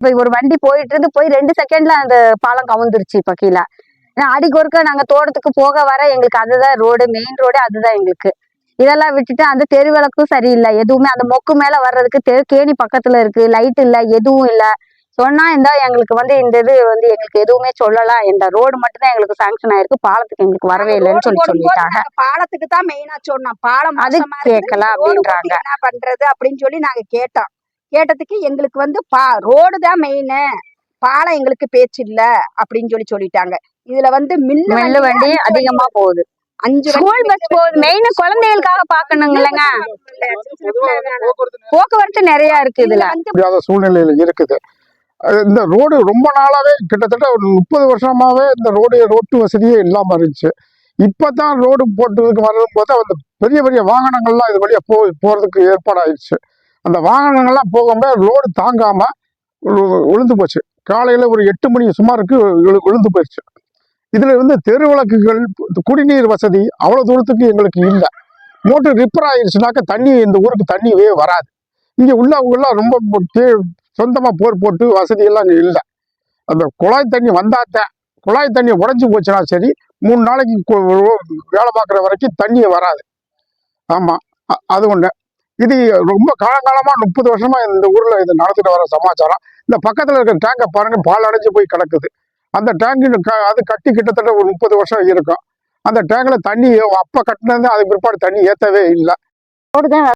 இப்ப ஒரு வண்டி போயிட்டு இருந்து போய் ரெண்டு செகண்ட்ல அந்த பாலம் கவுந்துருச்சு இப்ப கீழே. ஏன்னா அடிக்கு ஒருக்க நாங்க தோட்டத்துக்கு போக வர எங்களுக்கு அதுதான் ரோடு மெயின் ரோடு அதுதான் எங்களுக்கு. இதெல்லாம் விட்டுட்டு அந்த தெரு விளக்கும் சரியில்லை. எதுவுமே அந்த மொக்கு மேல வர்றதுக்கு தெரு கேணி பக்கத்துல இருக்கு. லைட் இல்ல எதுவும் இல்ல. சொன்னா இந்த எங்களுக்கு வந்து இந்த இது வந்து எங்களுக்கு எதுவுமே சொல்லலாம் இந்த ரோடு மட்டும் தான் எங்களுக்கு சாங்ஷன் ஆயிருக்கு. பாலத்துக்கு எங்களுக்கு வரவே இல்லைன்னு சொல்லி சொல்லிட்டாங்க. பாலத்துக்கு தான் மெயினா சொன்னோம். பாலம் அது கேட்கல அப்படின்றாங்க. என்ன பண்றது அப்படின்னு சொல்லி நாங்க கேட்டோம். கேட்டதுக்கு எங்களுக்கு வந்து பா ரோடு தான் மெயின் பாலம் எங்களுக்கு பேச்சு இல்ல அப்படின்னு சொல்லி சொல்லிட்டாங்க. இதுல வந்து மில்லு மெல்லு வண்டி அதிகமா போகுது. அஞ்சு ஸ்கூல் பஸ் போகுது மெயின் குழந்தைகளுக்காக பாக்கணுங்க இல்லைங்க? போக்குவரத்து நிறைய இருக்கு இதுல. வந்து முடியாத சூழ்நிலையில இருக்குது. இந்த ரோடு ரொம்ப நாளாவே கிட்டத்தட்ட ஒரு முப்பது வருஷமாவே இந்த ரோடு ரோட்டு வசதியே இல்லாம இருந்துச்சு. இப்பதான் ரோடு போட்டதுக்கு வரும்போது அந்த பெரிய பெரிய வாகனங்கள்லாம் இது வழியா போ போறதுக்கு ஏற்பாடாயிருச்சு அந்த வாகனங்கள்லாம் போகும்போது ரோடு தாங்காமல் விழுந்து போச்சு. காலையில் ஒரு எட்டு மணி சுமாருக்கு விழுந்து போயிடுச்சு இதில் இருந்து தெரு விளக்குகள் குடிநீர் வசதி அவ்வளோ தூரத்துக்கு எங்களுக்கு இல்லை. மோட்டர் ரிப்பேர் ஆயிருச்சுனாக்க தண்ணி இந்த ஊருக்கு தண்ணியே வராது. இங்கே உள்ளவங்களாம் ரொம்ப சொந்தமாக போர் போட்டு வசதி எல்லாம் இல்லை. அந்த குழாய் தண்ணி வந்தாத்தான் குழாய் தண்ணி உடஞ்சி போச்சுன்னா சரி மூணு நாளைக்கு வேலை பார்க்குற வரைக்கும் தண்ணி வராது. ஆமாம் அது ஒன்று இது ரொம்ப காலங்காலமா முப்பது வருஷமா இந்த ஊர்ல இது நடத்திட்டு வர சமாச்சாரம். இந்த பக்கத்துல இருக்கிற டேங்கை பாருங்க பால் அடைஞ்சு போய் கிடக்குது. அந்த டேங்கு அது கட்டி கிட்டத்தட்ட ஒரு முப்பது வருஷம் இருக்கும். அந்த டேங்கில் தண்ணி அப்போ கட்டினது அதுக்கு பிற்பாடு தண்ணி ஏற்றவே இல்லை.